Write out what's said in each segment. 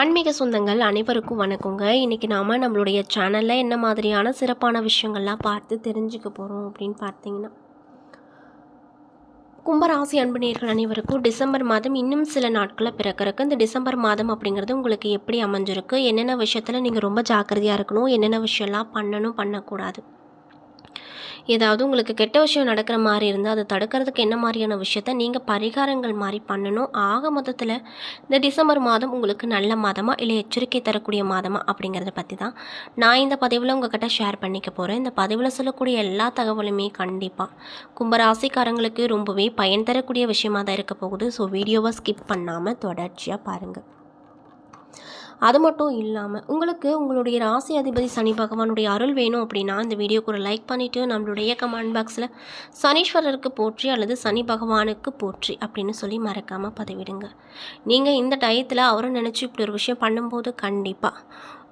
ஆன்மீக சொந்தங்கள் அனைவருக்கும் வணக்கங்க. இன்றைக்கி நாம் நம்மளுடைய சேனலில் என்ன மாதிரியான சிறப்பான விஷயங்கள்லாம் பார்த்து தெரிஞ்சுக்க போகிறோம் அப்படின்னு பார்த்தீங்கன்னா கும்பராசி அன்பு நேர்கள் அனைவருக்கும் டிசம்பர் மாதம் இன்னும் சில நாட்களில் பிறக்கிறதுக்கு இந்த டிசம்பர் மாதம் அப்படிங்கிறது உங்களுக்கு எப்படி அமைஞ்சிருக்கு என்னென்ன விஷயத்தில் நீங்கள் ரொம்ப ஜாக்கிரதையாக இருக்கணும் என்னென்ன விஷயம்லாம் பண்ணணும் பண்ணக்கூடாது. ஏதாவது உங்களுக்கு கெட்ட விஷயம் நடக்கிற மாதிரி இருந்தால் அதை தடுக்கிறதுக்கு என்ன மாதிரியான விஷயத்த நீங்கள் பரிகாரங்கள் மாதிரி பண்ணணும்? ஆக மொத்தத்தில் இந்த டிசம்பர் மாதம் உங்களுக்கு நல்ல மாதமாக இல்லை எச்சரிக்கை தரக்கூடிய மாதமா அப்படிங்கிறத பற்றி தான் நான் இந்த பதிவில் உங்ககிட்ட ஷேர் பண்ணிக்க போகிறேன் இந்த பதிவில் சொல்லக்கூடிய எல்லா தகவலுமே கண்டிப்பாக கும்பராசிக்காரங்களுக்கு ரொம்பவே பயன் தரக்கூடிய விஷயமா தான் இருக்க போகுது. ஸோ வீடியோவை ஸ்கிப் பண்ணாமல் தொடர்ச்சியாக பாருங்கள் அது மட்டும் இல்லாமல் உங்களுக்கு உங்களுடைய ராசி அதிபதி சனி பகவானுடைய அருள் வேணும் அப்படின்னா இந்த வீடியோக்கு ஒரு லைக் பண்ணிவிட்டு நம்மளுடைய கமெண்ட் பாக்ஸில் சனீஸ்வரருக்கு போற்றி அல்லது சனி பகவானுக்கு போற்றி அப்படின்னு சொல்லி மறக்காமல் பதிவிடுங்க. நீங்கள் இந்த டயத்தில் அவரை நினச்சி இப்படி ஒரு விஷயம் பண்ணும்போது கண்டிப்பாக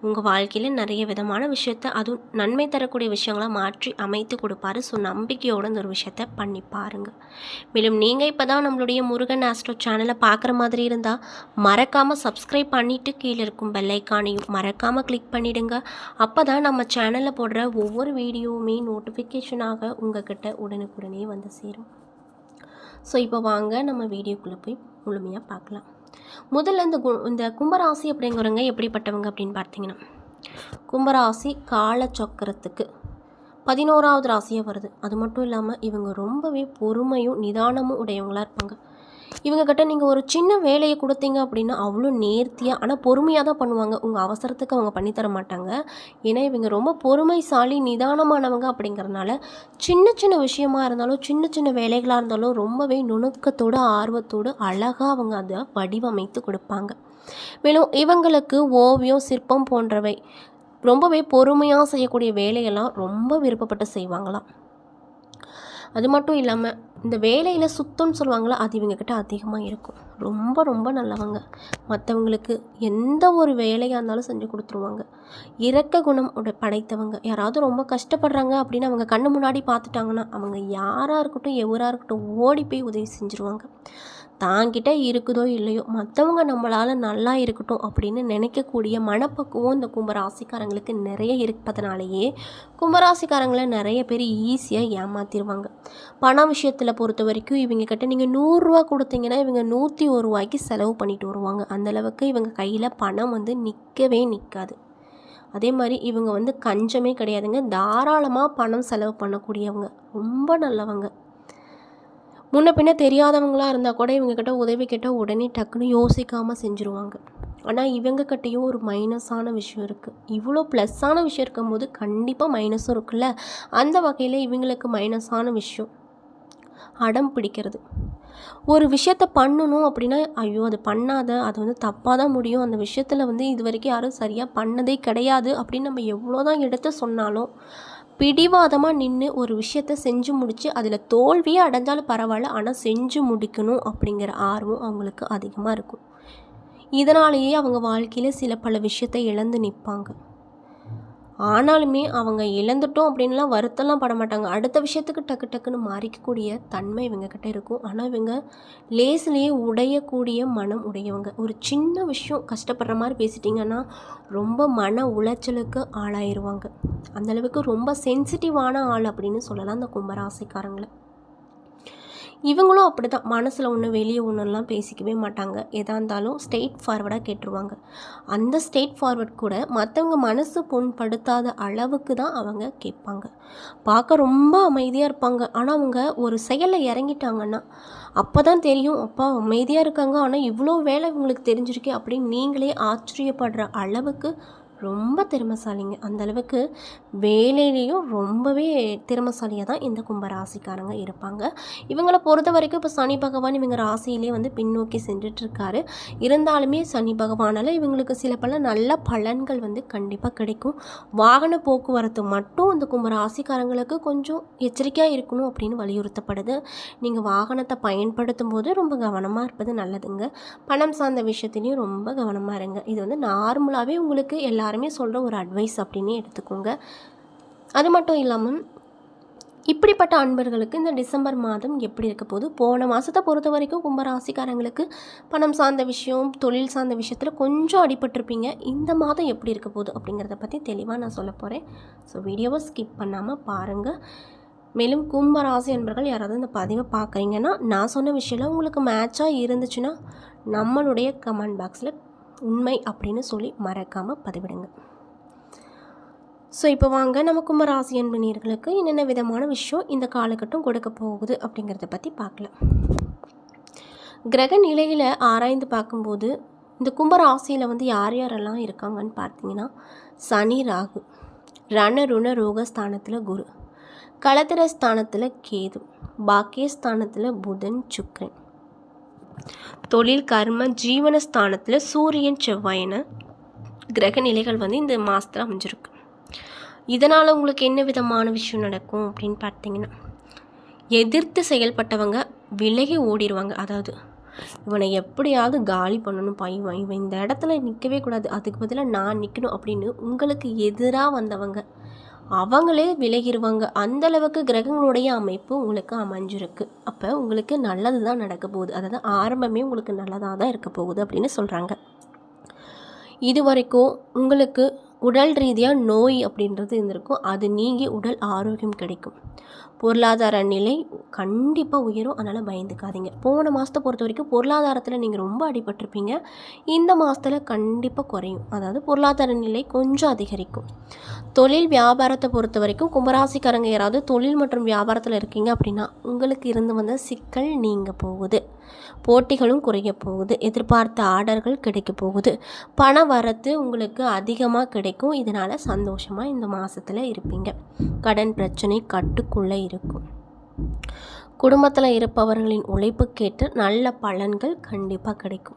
உங்கள் வாழ்க்கையில் நிறைய விதமான விஷயத்த அதுவும் நன்மை தரக்கூடிய விஷயங்களை மாற்றி அமைத்து கொடுப்பாரு. ஸோ நம்பிக்கையோட இந்த ஒரு விஷயத்த பண்ணி பாருங்க. மேலும் நீங்கள் இப்போ தான் நம்மளுடைய முருகன் ஆஸ்ட்ரோ சேனலை பார்க்குற மாதிரி இருந்தால் மறக்காமல் சப்ஸ்கிரைப் பண்ணிவிட்டு கீழே இருக்கும் பெல்லைக்கானையும் மறக்காமல் கிளிக் பண்ணிவிடுங்க அப்போ தான் நம்ம சேனலில் போடுற ஒவ்வொரு வீடியோவுமே நோட்டிஃபிகேஷனாக உங்ககிட்ட உடனுக்குடனே வந்து சேரும். ஸோ இப்போ வாங்க நம்ம வீடியோக்குள்ளே போய் முழுமையாக பார்க்கலாம். முதல்ல இந்த கு இந்த கும்பராசி அப்படிங்கிறவங்க எப்படிப்பட்டவங்க அப்படின்னு பார்த்தீங்கன்னா கும்பராசி காலச்சக்கரத்துக்கு பதினோராவது ராசியாக வருது. அது மட்டும் இல்லாமல் இவங்க ரொம்பவே பொறுமையும் நிதானமும் உடையவங்களாக இருப்பாங்க. இவங்கக்கிட்ட நீங்கள் ஒரு சின்ன வேலையை கொடுத்தீங்க அப்படின்னா அவ்வளோ நேர்த்தியாக ஆனால் பொறுமையாக தான் பண்ணுவாங்க. உங்கள் அவசரத்துக்கு அவங்க பண்ணித்தர மாட்டாங்க. ஏன்னா இவங்க ரொம்ப பொறுமைசாலி நிதானமானவங்க அப்படிங்கிறனால சின்ன சின்ன விஷயமா இருந்தாலும் சின்ன சின்ன வேலைகளாக இருந்தாலும் ரொம்பவே நுணுக்கத்தோடு ஆர்வத்தோடு அழகாக அவங்க அதை வடிவமைத்து கொடுப்பாங்க. மேலும் இவங்களுக்கு ஓவியம் சிற்பம் போன்றவை ரொம்பவே பொறுமையாக செய்யக்கூடிய வேலையெல்லாம் ரொம்ப விருப்பப்பட்டு செய்வாங்களாம். அது மட்டும் இல்லாமல் இந்த வேலையில் சுத்தம்னு சொல்லுவாங்களா அது இவங்கக்கிட்ட அதிகமாக இருக்கும். ரொம்ப ரொம்ப நல்லவங்க. மற்றவங்களுக்கு எந்த ஒரு வேலையாக இருந்தாலும் செஞ்சு கொடுத்துருவாங்க. இரக்க குணம் உட படைத்தவங்க. யாராவது ரொம்ப கஷ்டப்படுறாங்க அப்படின்னு அவங்க கண்ணு முன்னாடி பார்த்துட்டாங்கன்னா அவங்க யாராக இருக்கட்டும் எவராக இருக்கட்டும் ஓடி போய் உதவி செஞ்சுருவாங்க. தாங்கிட்ட இருக்குதோ இல்லையோ மற்றவங்க நம்மளால் நல்லா இருக்கட்டும் அப்படின்னு நினைக்கக்கூடிய மனப்பக்குவம் இந்த கும்பராசிக்காரங்களுக்கு நிறைய இருப்பதனாலேயே கும்பராசிக்காரங்களை நிறைய பேர் ஈஸியாக ஏமாத்திடுவாங்க பண விஷயத்தில் பொறுத்த வரைக்கும் இவங்க கிட்ட நீங்கள் நூறுரூவா கொடுத்தீங்கன்னா இவங்க நூற்றி ஒரு ரூபாய்க்கு செலவு பண்ணிட்டு வருவாங்க. அந்தளவுக்கு இவங்க கையில் பணம் வந்து நிற்கவே நிற்காது அதே மாதிரி இவங்க வந்து கஞ்சமே கிடையாதுங்க. தாராளமாக பணம் செலவு பண்ணக்கூடியவங்க. ரொம்ப நல்லவங்க. முன்ன பின்ன தெரியாதவங்களாக இருந்தால் கூட இவங்கக்கிட்ட உதவி கேட்டால் உடனே டக்குன்னு யோசிக்காமல் செஞ்சுருவாங்க. ஆனால் இவங்கக்கிட்டேயும் ஒரு மைனஸான விஷயம் இருக்குது இவ்வளோ ப்ளஸ்ஸான விஷயம் இருக்கும்போது கண்டிப்பாக மைனஸும் இருக்குல்ல? அந்த வகையில் இவங்களுக்கு மைனஸான விஷயம். அடம் பிடிக்கிறது. ஒரு விஷயத்த பண்ணணும் அப்படின்னா ஐயோ அது பண்ணாத அது வந்து தப்பாக தான் முடியும். அந்த விஷயத்தில் வந்து இது வரைக்கும் யாரும் சரியாக பண்ணதே கிடையாது அப்படின்னு நம்ம எவ்வளோ தான் எடுத்து சொன்னாலும் பிடிவாதமாக நின்று ஒரு விஷயத்த செஞ்சு முடித்து அதில் தோல்வியே அடைஞ்சாலும் பரவாயில்ல ஆனால் செஞ்சு முடிக்கணும் அப்படிங்கிற ஆர்வம் அவங்களுக்கு அதிகமாக இருக்கும். இதனாலேயே அவங்க வாழ்க்கையில் சில பல விஷயத்தை இழந்து நிற்பாங்க ஆனாலுமே அவங்க இழந்துட்டோம் அப்படின்லாம் வருத்தம்லாம் பட மாட்டாங்க. அடுத்த விஷயத்துக்கு டக்கு டக்குன்னு மாறிக்கக்கூடிய தன்மை இவங்கக்கிட்ட இருக்கும். ஆனால் இவங்க லேஸ்லேயே உடையக்கூடிய மனம் உடையவங்க. ஒரு சின்ன விஷயம் கஷ்டப்படுற மாதிரி பேசிட்டிங்கன்னா ரொம்ப மன உளைச்சலுக்கு ஆளாயிருவாங்க. அந்தளவுக்கு ரொம்ப சென்சிட்டிவான ஆள் அப்படின்னு சொல்லலாம் அந்த கும்பராசிக்காரங்களை. இவங்களும் அப்படி தான் மனசில் ஒன்று வெளியே ஒன்றுலாம் பேசிக்கவே மாட்டாங்க. எதாக இருந்தாலும் ஸ்ட்ரெயிட் ஃபார்வர்டாக கேட்டுருவாங்க. அந்த ஸ்ட்ரெயிட் ஃபார்வர்ட் கூட மற்றவங்க மனசு புண்படுத்தாத அளவுக்கு தான் அவங்க கேட்பாங்க. பார்க்க ரொம்ப அமைதியாக இருப்பாங்க. ஆனால் அவங்க ஒரு செயலில் இறங்கிட்டாங்கன்னா அப்போ தான் தெரியும் அப்பா அமைதியாக இருக்காங்க. ஆனால் இவ்வளோ வேலை இவங்களுக்கு தெரிஞ்சிருக்கே அப்படின்னு நீங்களே ஆச்சரியப்படுற அளவுக்கு ரொம்ப திறமசாலிங்க. அந்த அளவுக்கு வேலையிலையும் ரொம்பவே திறமசாலியாக தான் இந்த கும்பராசிக்காரங்க இருப்பாங்க. இவங்களை பொறுத்த வரைக்கும் இப்போ சனி பகவான் இவங்க ராசியிலே வந்து பின்னோக்கி சென்றுட்டுருக்காரு. இருந்தாலுமே சனி பகவானால் இவங்களுக்கு சில பல நல்ல பலன்கள் வந்து கண்டிப்பாக கிடைக்கும். வாகன போக்குவரத்து மட்டும் இந்த கும்பராசிக்காரங்களுக்கு கொஞ்சம் எச்சரிக்கையாக இருக்கணும் அப்படின்னு வலியுறுத்தப்படுது. நீங்கள் வாகனத்தை பயன்படுத்தும் போது ரொம்ப கவனமாக இருப்பது நல்லதுங்க. பணம் சார்ந்த விஷயத்துலையும் ரொம்ப கவனமாக இருங்க. இது வந்து நார்மலாகவே உங்களுக்கு எல்லா எல்லாருமே சொல்கிற ஒரு அட்வைஸ் அப்படின்னே எடுத்துக்கோங்க. அது மட்டும் இல்லாமல் இப்படிப்பட்ட அன்பர்களுக்கு இந்த டிசம்பர் மாதம் எப்படி இருக்க போது போன மாதத்தை பொறுத்த வரைக்கும் கும்பராசிக்காரங்களுக்கு பணம் சார்ந்த விஷயம் தொழில் சார்ந்த விஷயத்தில் கொஞ்சம் அடிபட்டிருப்பீங்க. இந்த மாதம் எப்படி இருக்க போகுது அப்படிங்கிறத பற்றி தெளிவாக நான் சொல்ல போகிறேன் ஸோ வீடியோவை ஸ்கிப் பண்ணாமல் பாருங்கள் மேலும் கும்பராசி அன்பர்கள் யாராவது இந்த பதிவை பார்க்குறீங்கன்னா நான் சொன்ன விஷயம்லாம் உங்களுக்கு மேட்சாக இருந்துச்சுன்னா நம்மளுடைய கமெண்ட் பாக்ஸில் உண்மை அப்படின்னு சொல்லி மறக்காமல் பதிவிடுங்க. ஸோ இப்போ வாங்க நம்ம கும்பராசி அன்பணியர்களுக்கு என்னென்ன விதமான விஷயம் இந்த காலகட்டம் கொடுக்க போகுது அப்படிங்கிறத பற்றி பார்க்கலாம். கிரக நிலையில் ஆராய்ந்து பார்க்கும்போது இந்த கும்பராசியில் வந்து யார் யாரெல்லாம் இருக்காங்கன்னு பார்த்தீங்கன்னா சனி ராகு. ரண ருண ரோக ஸ்தானத்தில் குரு. களத்திர ஸ்தானத்தில் கேது. பாக்கியஸ்தானத்தில் புதன் சுக்ரன் தொழில் கர்ம ஜீவனஸ்தானத்தில் சூரியன் செவ்வாயின கிரக நிலைகள் வந்து இந்த மாதத்தில் அமைஞ்சிருக்கு. இதனால் உங்களுக்கு என்ன விதமான விஷயம் நடக்கும் அப்படின்னு பார்த்தீங்கன்னா எதிர்த்து செயல்பட்டவங்க விலகி ஓடிடுவாங்க அதாவது இவனை எப்படியாவது காலி பண்ணணும் இவன் இவன் இந்த இடத்துல நிற்கவே கூடாது. அதுக்கு பதிலாக நான் நிற்கணும் அப்படின்னு உங்களுக்கு எதிராக வந்தவங்க அவங்களே விலகிடுவாங்க அந்த அளவுக்கு கிரகங்களுடைய அமைப்பு உங்களுக்கு அமைஞ்சிருக்கு. அப்போ உங்களுக்கு நல்லது தான் நடக்க போகுது. அதாவது ஆரம்பமே உங்களுக்கு நல்லதாக தான் இருக்க போகுது அப்படின்னு சொல்கிறாங்க இது வரைக்கும் உங்களுக்கு உடல் ரீதியாக நோய் அப்படின்றது இருந்திருக்கும். அது நீங்கி உடல் ஆரோக்கியம் கிடைக்கும். பொருளாதார நிலை கண்டிப்பாக உயரும். அதனால் பயந்துக்காதீங்க. போன மாதத்தை பொறுத்த வரைக்கும் பொருளாதாரத்தில் நீங்கள் ரொம்ப அடிபட்டிருப்பீங்க. இந்த மாதத்தில் கண்டிப்பாக குறையும். அதாவது பொருளாதார நிலை கொஞ்சம் அதிகரிக்கும். தொழில் வியாபாரத்தை பொறுத்த வரைக்கும் கும்பராசிக்காரங்க யாராவது தொழில் மற்றும் வியாபாரத்தில் இருக்கீங்க அப்படின்னா உங்களுக்கு இருந்து வந்த சிக்கல் நீங்க போகுது. போட்டிகளும் குறைய போகுது. எதிர்பார்த்த ஆர்டர்கள் கிடைக்க போகுது. பண வரத்து உங்களுக்கு அதிகமாக கிடைக்கும். இதனால் சந்தோஷமாக இந்த மாதத்தில் இருப்பீங்க. கடன் பிரச்சனை கட்டுக்குள்ளே இருக்கும். குடும்பத்தில் இருப்பவர்களின் உழைப்புக்கேற்ற நல்ல பலன்கள் கண்டிப்பாக கிடைக்கும்.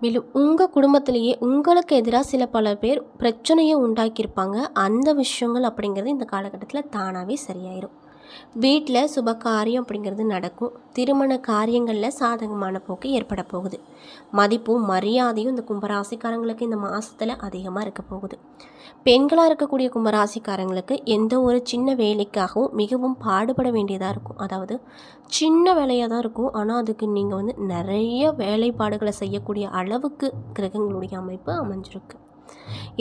மேலும் உங்கள் குடும்பத்திலேயே உங்களுக்கு எதிராக சில பல பேர் பிரச்சனையை உண்டாக்கியிருப்பாங்க. அந்த விஷயங்கள் அப்படிங்கிறது இந்த காலகட்டத்தில் தானாகவே சரியாயிடும் வீட்டில் சுப காரியம் அப்படிங்கிறது நடக்கும். திருமண காரியங்களில் சாதகமான போக்கு ஏற்பட போகுது. மதிப்பும் மரியாதையும் இந்த கும்பராசிக்காரங்களுக்கு இந்த மாதத்தில் அதிகமாக இருக்க போகுது. பெண்களாக இருக்கக்கூடிய கும்பராசிக்காரங்களுக்கு எந்த ஒரு சின்ன வேலைக்காகவும் மிகவும் பாடுபட வேண்டியதாக இருக்கும். அதாவது சின்ன வேலையாக தான் இருக்கும். ஆனால் அதுக்கு நீங்கள் வந்து நிறைய வேலைப்பாடுகளை செய்யக்கூடிய அளவுக்கு கிரகங்களுடைய அமைப்பு அமைஞ்சிருக்கு.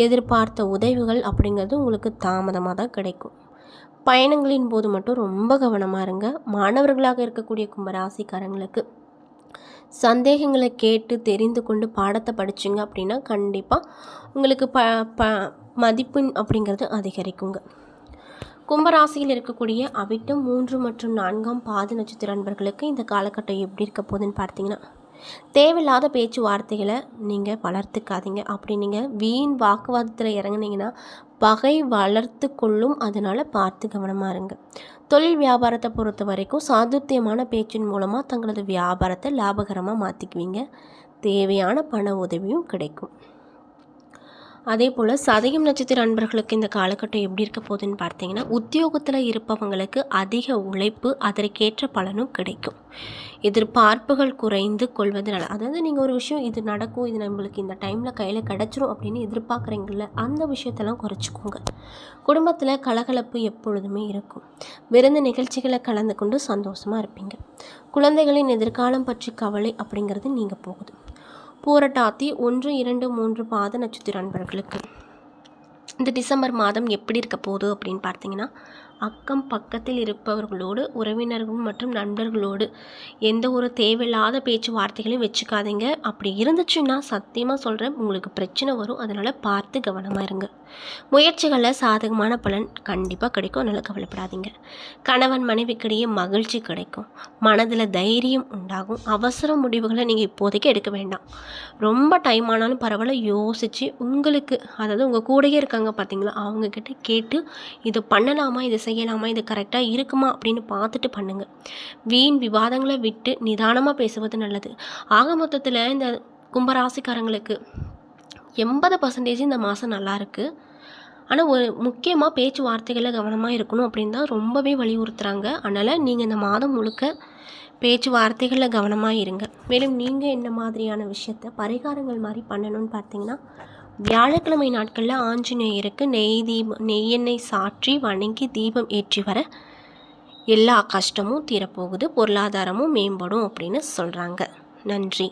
எதிர்பார்த்த உதவிகள் அப்படிங்கிறது உங்களுக்கு தாமதமாக தான் கிடைக்கும். பயணங்களின் போது மட்டும் ரொம்ப கவனமாக இருங்க. மாணவர்களாக இருக்கக்கூடிய கும்பராசிக்காரங்களுக்கு சந்தேகங்களை கேட்டு தெரிந்து கொண்டு பாடத்தை படிச்சிங்க அப்படின்னா கண்டிப்பாக உங்களுக்கு ப ப மதிப்பெண் அப்படிங்கிறது அதிகரிக்குங்க. கும்பராசியில் இருக்கக்கூடிய அவிட்டம் மூன்று மற்றும் நான்காம் பாத நட்சத்திர நண்பர்களுக்கு இந்த காலகட்டம் எப்படி இருக்க போகுதுன்னு பார்த்தீங்கன்னா தேவையில்லாத பேச்சுவார்த்தைகளை நீங்கள் வளர்த்துக்காதீங்க. அப்படி நீங்கள் வீண் வாக்குவாதத்தில் இறங்குனீங்கன்னா பகை வளர்த்து கொள்ளும் அதனால் பார்த்து கவனமாக இருங்க. தொழில் வியாபாரத்தை பொறுத்த வரைக்கும் சாதுத்தியமான பேச்சின் மூலமாக தங்களது வியாபாரத்தை லாபகரமாக மாற்றிக்குவீங்க தேவையான பண உதவியும் கிடைக்கும். அதே போல் சதயம் நட்சத்திர அன்பர்களுக்கு இந்த காலகட்டம் எப்படி இருக்க போகுதுன்னு பார்த்தீங்கன்னா உத்தியோகத்தில் இருப்பவங்களுக்கு அதிக உழைப்பு அதற்கேற்ற பலனும் கிடைக்கும். எதிர்பார்ப்புகள் குறைந்து கொள்வதனால அதாவது நீங்கள் ஒரு விஷயம் இது நடக்கும் இது நம்மளுக்கு இந்த டைமில் கையில் கிடச்சிரும் அப்படின்னு எதிர்பார்க்குறீங்கள அந்த விஷயத்தெல்லாம் குறைச்சிக்கோங்க. குடும்பத்தில் கலகலப்பு எப்பொழுதுமே இருக்கும். விருந்து நிகழ்ச்சிகளை கலந்து கொண்டு சந்தோஷமாக இருப்பீங்க. குழந்தைகளின் எதிர்காலம் பற்றி கவலை அப்படிங்கிறது நீங்கள் போகுது. பூரட்டாத்தி ஒன்று இரண்டு மூன்று பாத நட்சத்திர அன்பர்களுக்கு. இந்த டிசம்பர் மாதம் எப்படி இருக்க போகுது அப்படின்னு பார்த்தீங்கன்னா அக்கம் பக்கத்தில் இருப்பவர்களோடு உறவினர்கள் மற்றும் நண்பர்களோடு எந்த ஒரு தேவையில்லாத பேச்சுவார்த்தைகளையும் வச்சுக்காதீங்க. அப்படி இருந்துச்சுன்னா சத்தியமாக சொல்கிறேன் உங்களுக்கு பிரச்சனை வரும். அதனால் பார்த்து கவனமாக இருங்க. முயற்சிகளில் சாதகமான பலன் கண்டிப்பாக கிடைக்கும். அதனால் கவலைப்படாதீங்க. கணவன் மனைவிக்கிடையே மகிழ்ச்சி கிடைக்கும். மனதில் தைரியம் உண்டாகும். அவசர முடிவுகளை நீங்கள் இப்போதைக்கு எடுக்க வேண்டாம். ரொம்ப டைம் ஆனாலும் பரவாயில்ல யோசித்து உங்களுக்கு அதாவது உங்கள் கூடயே இருக்காங்க பார்த்தீங்களா? அவங்கக்கிட்ட கேட்டு இது பண்ணலாமா? இதை செய்யலாமா? இது கரெக்டாக இருக்குமா? அப்படின்னு பார்த்துட்டு பண்ணுங்கள் வீண் விவாதங்களை விட்டு நிதானமாக பேசுவது நல்லது. ஆக மொத்தத்தில் இந்த கும்பராசிக்காரங்களுக்கு எண்பது பர்சன்டேஜ் இந்த மாதம் நல்லாயிருக்கு ஆனால் ஒரு முக்கியமாக பேச்சுவார்த்தைகளில் கவனமாக இருக்கணும் அப்படின்னு தான் ரொம்பவே வலியுறுத்துகிறாங்க அதனால் நீங்கள் இந்த மாதம் முழுக்க பேச்சுவார்த்தைகளில் கவனமாக இருங்க. மேலும் நீங்கள் என்ன மாதிரியான விஷயத்த பரிகாரங்கள் மாதிரி பண்ணணும்னு பார்த்தீங்கன்னா வியாழக்கிழமை நாட்களில் ஆஞ்சநேயருக்கு நெய் தீபம் நெய்யெண்ணெய் சாற்றி வணங்கி தீபம் ஏற்றி வர எல்லா கஷ்டமும் தீரப்போகுது பொருளாதாரமும் மேம்படும் அப்படின்னு சொல்கிறாங்க நன்றி.